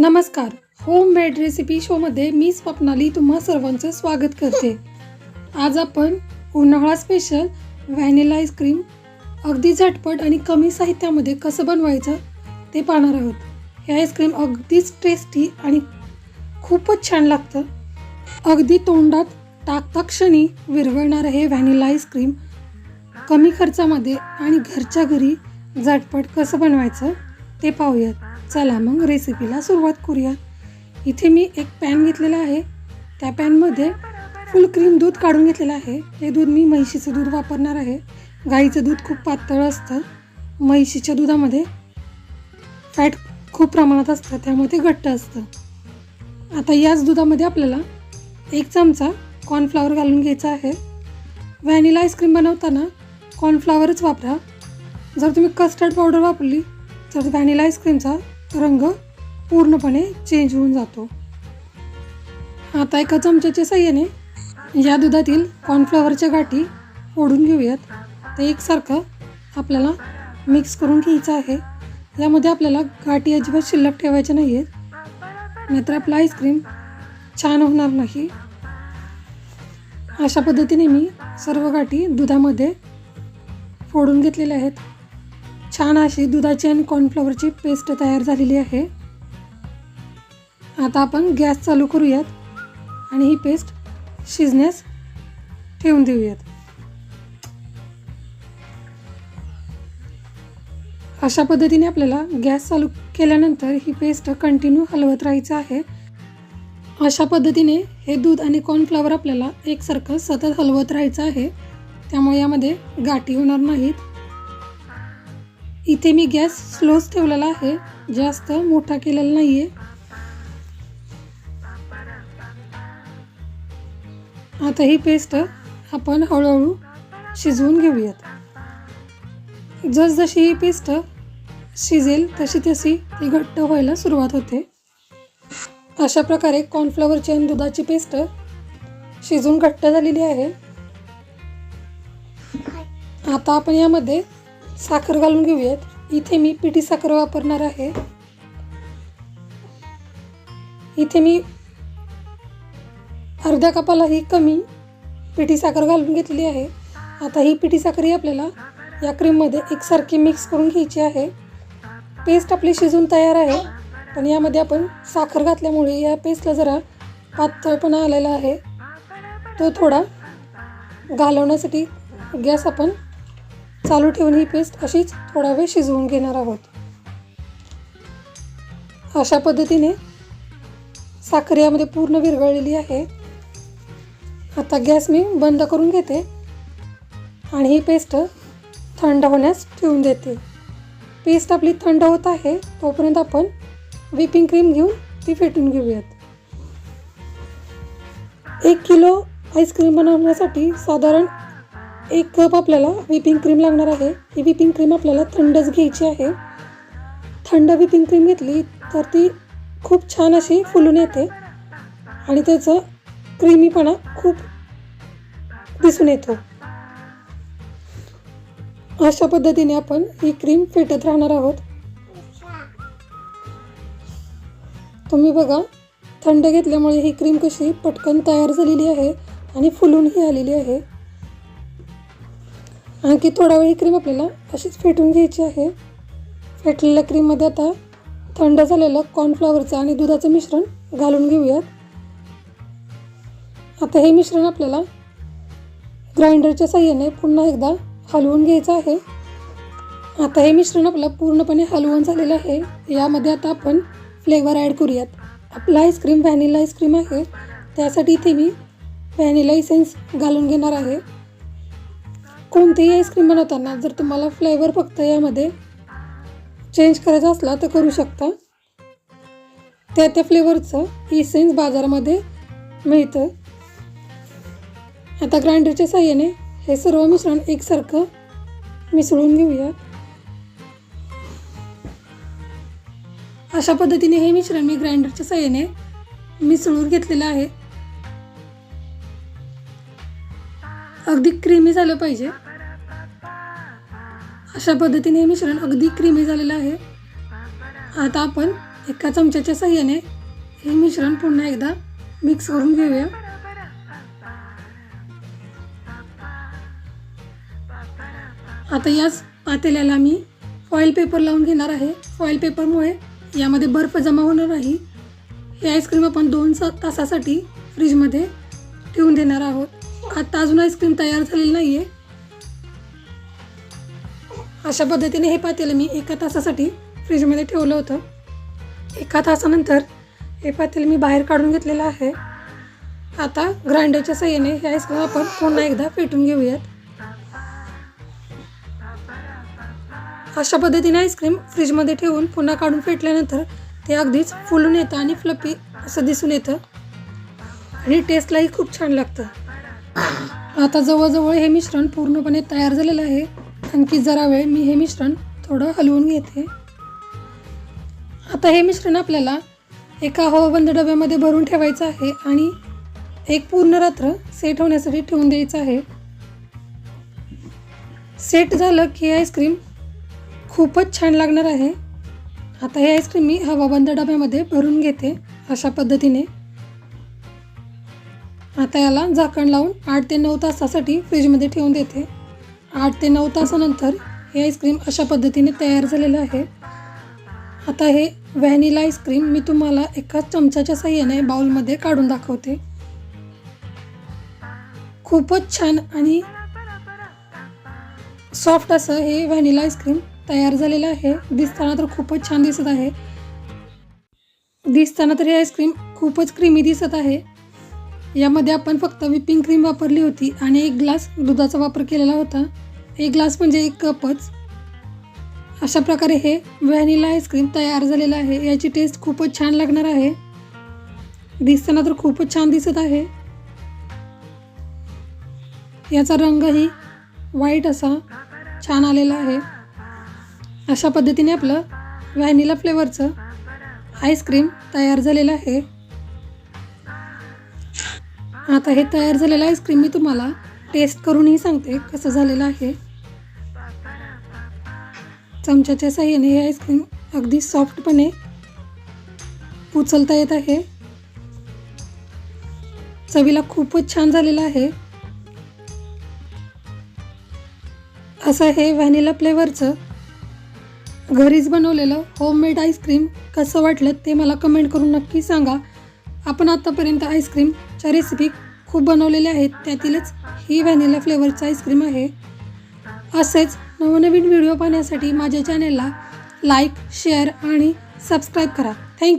नमस्कार. Home made recipe शोमध्ये मी स्वप्नाली तुम्हा सर्वांचं स्वागत करते. आज आपण उन्हाळा स्पेशल व्हॅनिला आईस्क्रीम अगदी झटपट आणि कमी साहित्यामध्ये कसं बनवायचं ते पाहणार आहोत. हे आईस्क्रीम अगदीच टेस्टी आणि खूपच छान लागतं. अगदी तोंडात टाकता क्षणी विरवळणारं हे व्हॅनिला आईस्क्रीम कमी खर्चामध्ये आणि घरच्या घरी झटपट कसं बनवायचं ते पाहूयात. चला मग रेसिपीला सुरुवात करूया. इथे मी एक पॅन घेतलेला आहे. त्या पॅनमध्ये फुल क्रीम दूध काढून घेतलेलं आहे. हे दूध मी म्हैशीचं दूध वापरणार आहे. गाईचं दूध खूप पातळ असतं. म्हैशीच्या दुधामध्ये फॅट खूप प्रमाणात असतं. त्यामुळे ते घट्ट असतं. आता याच दुधामध्ये आपल्याला एक चमचा कॉर्नफ्लावर घालून घ्यायचा आहे. व्हॅनिला आईस्क्रीम बनवताना कॉर्नफ्लावरच वापरा. जर तुम्ही कस्टर्ड पावडर वापरली तर व्हॅनिला आईस्क्रीमचा रंग पूर्णपणे चेंज होऊन जातो. आता एका चमच्याच्या साह्याने या दुधातील कॉर्नफ्लॉवरच्या गाठी फोडून घेऊयात. ते एकसारखं आपल्याला मिक्स करून घ्यायचं आहे. यामध्ये आपल्याला गाठी अजिबात शिल्लक ठेवायच्या नाही आहेत नाहीतर आपलं आईस्क्रीम छान होणार नाही. अशा पद्धतीने मी सर्व गाठी दुधामध्ये फोडून घेतलेल्या आहेत. छान अशी दुधाची आणि कॉर्नफ्लॉवरची पेस्ट तयार झालेली आहे. आता आपण गॅस चालू करूयात आणि ही पेस्ट शिजण्यास ठेवून देऊयात. अशा पद्धतीने आपल्याला गॅस चालू केल्यानंतर ही पेस्ट कंटिन्यू हलवत राहायचं आहे. अशा पद्धतीने हे दूध आणि कॉर्नफ्लॉवर आपल्याला एकसारखं सतत हलवत राहायचं आहे. त्यामुळे यामध्ये गाठी होणार नाहीत. इथे मी गॅस स्लोच ठेवलेला आहे. जास्त मोठा केलेला नाही आहे आता ही पेस्ट आपण हळूहळू शिजवून घेऊयात. जसजशी ही पेस्ट शिजेल तशी तशी ती घट्ट व्हायला सुरुवात होते. अशा प्रकारे कॉर्नफ्लॉवरची आणि दुधाची पेस्ट शिजून घट्ट झालेली आहे. आता आपण यामध्ये साखर घालून घेऊयात. इथे मी पिठी साखर वापरणार आहे. इथे मी अर्ध्या कपालाही कमी पिठी साखर घालून घेतली आहे. आता ही पिठी साखर ही आपल्याला या क्रीममध्ये एकसारखी मिक्स करून घ्यायची आहे. पेस्ट आपली शिजून तयार आहे. पण यामध्ये आपण साखर घातल्यामुळे या पेस्टला जरा पातळपणा आलेला आहे. तो थोडा घालवण्यासाठी गॅस आपण चालू ठेवून ही पेस्ट अशीच थोडा वेळ शिजवून घेणार आहोत. अशा पद्धतीने साखर यामध्ये पूर्ण विरघळलेली आहे. आता गॅस मी बंद करून घेते आणि ही पेस्ट थंड होण्यास ठेवून देते. पेस्ट आपली थंड होत आहे तोपर्यंत आपण व्हिपिंग क्रीम घेऊन ती फेटून घेऊयात. एक किलो आईस्क्रीम बनवण्यासाठी साधारण एक कप आपल्याला व्हिपिंग क्रीम लागणार आहे. ही व्हिपिंग क्रीम आपल्याला थंडच घ्यायची आहे. थंड व्हिपिंग क्रीम घेतली तर ती खूप छान अशी फुलून येते. आणि त्याचं क्रीमीपणा खूप दिसून येतो. अशा पद्धतीने आपण ही क्रीम फेटत राहणार आहोत. तुम्ही बघा थंड घेतल्यामुळे ही क्रीम कशी पटकन तयार झालेली आहे आणि फुलूनही आलेली आहे. आणखी थोडा वेळ क्रीम आपल्याला अशीच फेटून घ्यायची आहे. फेटलेल्या क्रीममध्ये आता थंड झालेलं कॉर्नफ्लॉवरचं आणि दुधाचं मिश्रण घालून घेऊयात. आता हे मिश्रण आपल्याला ग्राइंडरच्या साह्याने पुन्हा एकदा हलवून घ्यायचं आहे. आता हे मिश्रण आपलं पूर्णपणे हलवून झालेलं आहे. यामध्ये आता आपण फ्लेवर ॲड करूयात. आपलं आईस्क्रीम व्हॅनिला आईस्क्रीम आहे. त्यासाठी इथे मी व्हॅनिला इसेन्स घालून घेणार आहे. कोणतीही आईस्क्रीम बनवताना जर तुम्हाला फ्लेवर फक्त यामध्ये चेंज करायचा असला तर करू शकता. त्या त्या फ्लेवरचं इसेन्स बाजारामध्ये मिळतं. आता ग्राइंडरच्या साह्याने हे सर्व मिश्रण एकसारखं मिसळून घेऊया. अशा पद्धतीने हे मिश्रण मी ग्राइंडरच्या साह्याने मिसळून घेतलेलं आहे. अगदी क्रीमी झालं पाहिजे. अशा पद्धतीने हे मिश्रण अगदी क्रीमी झालेलं आहे. आता आपण एका चमच्याच्या सहाय्याने हे मिश्रण पुन्हा एकदा मिक्स करून घेऊया. आता याच पातेल्याला मी फॉईल पेपर लावून घेणार आहे. फॉईल पेपरमुळे यामध्ये बर्फ जमा होणार नाही. हे आईस्क्रीम आपण दोन तासासाठी फ्रीजमध्ये ठेवून देणार आहोत. आता अजून आईस्क्रीम तयार झालेली नाही आहे अशा पद्धतीने हे पातेलं मी एका तासासाठी फ्रीजमध्ये ठेवलं होतं. एका तासानंतर हे पातेलं मी बाहेर काढून घेतलेलं आहे. आता ग्राइंडरच्या सहाय्याने हे आईस्क्रीम आपण पुन्हा एकदा फेटून घेऊयात. अशा पद्धतीने आईस्क्रीम फ्रीजमध्ये ठेवून पुन्हा काढून फेटल्यानंतर ते अगदीच फुलून येतं आणि फ्लपी असं दिसून येतं. आणि टेस्टलाही खूप छान लागतं. आता जवळजवळ हे मिश्रण पूर्णपणे तयार झालेलं आहे. आणखी जरा वेळ मी हे मिश्रण थोडं हलवून घेते. आता हे मिश्रण आपल्याला एका हवाबंद डब्यामध्ये भरून ठेवायचं आहे आणि एक पूर्ण रात्र सेट होण्यासाठी ठेवून द्यायचं आहे. सेट झालं की हे आईस्क्रीम खूपच छान लागणार आहे. आता हे आईस्क्रीम मी हवाबंद डब्यामध्ये भरून घेते अशा पद्धतीने. आता याला झाकण लावून आठ ते नऊ तासासाठी फ्रीजमध्ये ठेवून देते. आठ ते नऊ तासानंतर हे आईस्क्रीम अशा पद्धतीने तयार झालेलं आहे. आता हे व्हॅनिला आईस्क्रीम मी तुम्हाला एका चमचाच्या साह्याने बाउलमध्ये काढून दाखवते. खूपच छान आणि सॉफ्ट असं हे व्हॅनिला आईस्क्रीम तयार झालेलं आहे. दिसताना तर खूपच छान दिसत आहे. दिसताना तर हे आईस्क्रीम खूपच क्रीमी दिसत आहे. यामध्ये आपण फक्त विपिंग क्रीम वापरली होती आणि एक ग्लास दुधाचा वापर केलेला होता. एक ग्लास म्हणजे एक कपच. अशा प्रकारे हे व्हॅनिला आईस्क्रीम तयार झालेलं आहे. याची टेस्ट खूपच छान लागणार आहे. दिसताना तर खूपच छान दिसत आहे. याचा रंगही व्हाईट असा छान आलेला आहे. अशा पद्धतीने आपलं व्हॅनिला फ्लेवरचं आईस्क्रीम तयार झालेलं आहे. आता हे तयार झालेलं आईस्क्रीम मी तुम्हाला टेस्ट करूनही सांगते कसं झालेलं आहे. चमच्याच्या साह्याने हे आईस्क्रीम अगदी सॉफ्टपणे उचलता येत आहे. चवीला खूपच छान झालेलं आहे. असं हे व्हॅनिला फ्लेवरचं घरीच बनवलेलं होममेड आईस्क्रीम कसं वाटलं ते मला कमेंट करून नक्की सांगा. आपण आत्तापर्यंत च्या रेसिपी खूप बनवलेल्या आहेत. त्यातीलच ही व्हॅनिला फ्लेवरचं आईस्क्रीम आहे. असेच नवनवीन व्हिडिओ पाहण्यासाठी माझ्या चॅनेलला लाईक शेअर आणि सबस्क्राईब करा. Thank you